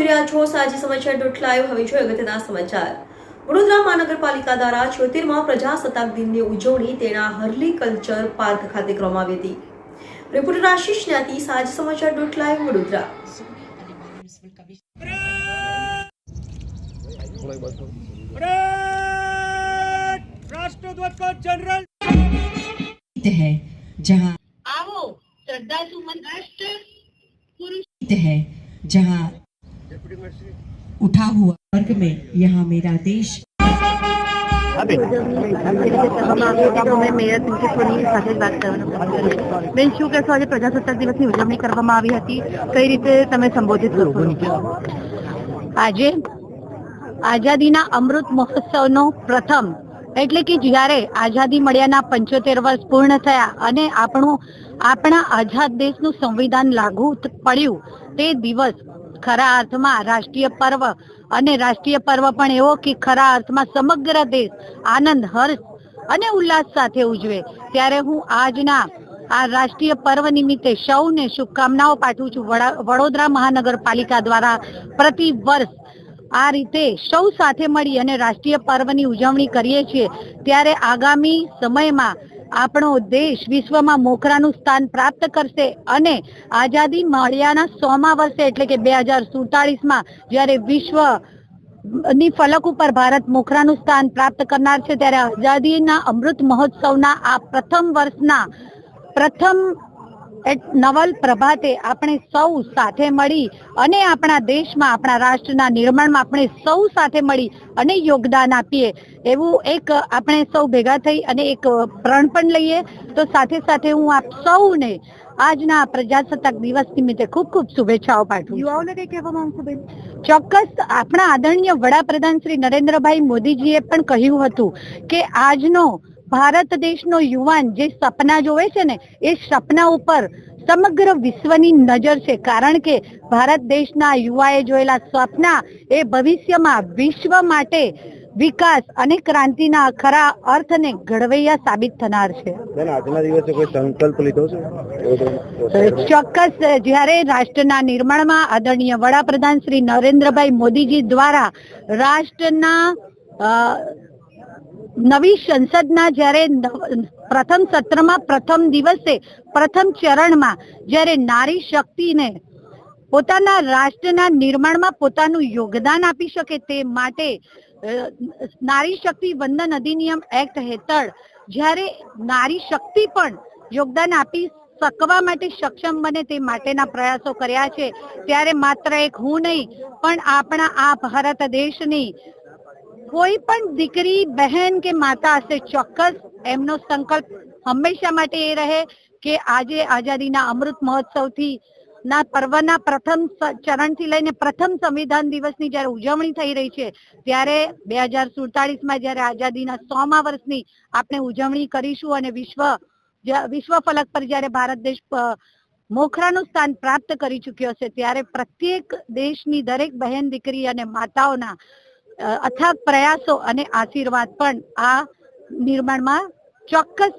જોઈ રહ્યા છો સાજી સમાચાર ડોટ લાઈવ હવે જોઈએ અગત્યના સમાચાર વડોદરા મહાનગરપાલિકા દ્વારા છોતેરમાં પ્રજાસત્તાક દિનની ઉજવણી તેના હર્લી કલ્ચર પાર્ક ખાતે કરવામાં આવી હતી રિપોર્ટર આશીષ જ્ઞાતિ સાજી સમાચાર ડોટ લાઈવ વડોદરા परेड राष्ट्रध्वज को जनरल है जहाँ આવો શ્રદ્ધા સુમન રાષ્ટ્ર પુરુષ है जहाँ उठा हुआ वर्ग में यहाँ मेरा देश મેયર પિંકી સોની સાથે જ વાત કરવાનો પ્રયત્ન કરીશ. બેન શું કહેશો આજે પ્રજાસત્તાક દિવસની ઉજવણી કરવામાં આવી હતી કઈ રીતે તમે સંબોધિત કરશો આજે આઝાદીના અમૃત મહોત્સવનો પ્રથમ એટલે કે જ્યારે આઝાદી મળ્યાના પંચોતેર વર્ષ પૂર્ણ થયા અને આપણું આપણા આઝાદ દેશનું સંવિધાન લાગુ થ- પડ્યું તે દિવસ ખરા અર્થમાં રાષ્ટ્રીય પર્વ અને રાષ્ટ્રીય પર્વ પણ એવો કે ખરા અર્થમાં સમગ્ર દેશ આનંદ, હર્ષ અને ઉલ્લાસ સાથે ઉજવે. ત્યારે હું આજના આ રાષ્ટ્રીય પર્વ નિમિત્તે સૌને શુભકામનાઓ પાઠવું છું. વડા- વડોદરા મહાનગરપાલિકા દ્વારા પ્રતિ વર્ષ આ રીતે સૌ સાથે મળી અને રાષ્ટ્રીય પર્વની ઉજવણી કરીએ છીએ. ત્યારે આગામી સમયમાં આપણો દેશ વિશ્વમાં મોખરાનું સ્થાન પ્રાપ્ત કરશે અને આઝાદી મળ્યાના સોમા વર્ષે એટલે કે બે હજાર સુડતાલીસમાં જ્યારે વિશ્વની ફલક ઉપર ભારત મોખરાનું સ્થાન પ્રાપ્ત કરનાર છે, ત્યારે આઝાદીના અમૃત મહોત્સવના આ પ્રથમ વર્ષના પ્રથમ નવલ પ્રભાતે આપણે સૌ સાથે મળી અને આપણા દેશમાં આપણા રાષ્ટ્રના નિર્માણમાં આપણે સૌ સાથે મળી અને યોગદાન આપીએ. એવું એક આપણે સૌ ભેગા થઈ અને એક પ્રણ પણ લઈએ. તો સાથે સાથે હું આપ સૌને આજના પ્રજાસત્તાક દિવસ નિમિત્તે ખૂબ ખૂબ શુભેચ્છાઓ પાઠવું યુવાઓને કઈ કહેવા માંગુ બેન? ચોક્કસ આપણા આદરણીય વડાપ્રધાન શ્રી નરેન્દ્રભાઈ મોદીજીએ પણ કહ્યું હતું કે આજનો ભારત દેશનો યુવાન જે સપના જોવે છે ને એ સપના ઉપર સમગ્ર વિશ્વની નજર છે. કારણ કે ભારત દેશના યુવાએ જોયેલા સપના એ ભવિષ્યમાં વિશ્વ માટે વિકાસ અને ક્રાંતિના ખરા અર્થને ઘડવૈયા સાબિત થનાર છે. આજના દિવસે કોઈ સંકલ્પ લીધો છે? ચોક્કસ જ્યારે રાષ્ટ્રના નિર્માણમાં આદરણીય વડાપ્રધાન શ્રી નરેન્દ્રભાઈ મોદીજી દ્વારા રાષ્ટ્રના નવી સંસદના જ્યારે પ્રથમ સત્રમાં, પ્રથમ દિવસે, પ્રથમ ચરણમાં જ્યારે નારી શક્તિને પોતાના રાષ્ટ્રના નિર્માણમાં પોતાનું યોગદાન આપી શકે તે માટે નારી શક્તિ વંદન અધિનિયમ એક્ટ હેઠળ જ્યારે નારી શક્તિ પણ યોગદાન આપી શકવા માટે સક્ષમ બને તે માટેના પ્રયાસો કર્યા છે, ત્યારે માત્ર એક હું નહીં, પણ આપણા આ ભારત દેશની કોઈ પણ દીકરી, બહેન કે માતા હશે, ચોક્કસ એમનો સંકલ્પ હંમેશા માટે એ રહે કે આજે આઝાદીના અમૃત મહોત્સવથી ના પર્વના પ્રથમ ચરણથી લઈને પ્રથમ સંવિધાન દિવસની જ્યારે ઉજવણી થઈ રહી છે, ત્યારે બે હજાર સુડતાલીસમાં જ્યારે આઝાદીના સોમા વર્ષની આપણે ઉજવણી કરીશું અને વિશ્વ વિશ્વ ફલક પર જ્યારે ભારત દેશ મોખરાનું સ્થાન પ્રાપ્ત કરી ચૂક્યો છે ત્યારે પ્રત્યેક દેશની દરેક બહેન, દીકરી અને માતાઓના અથાગ પ્રયાસો અને આશીર્વાદ પણ આ નિર્માણમાં ચોક્કસ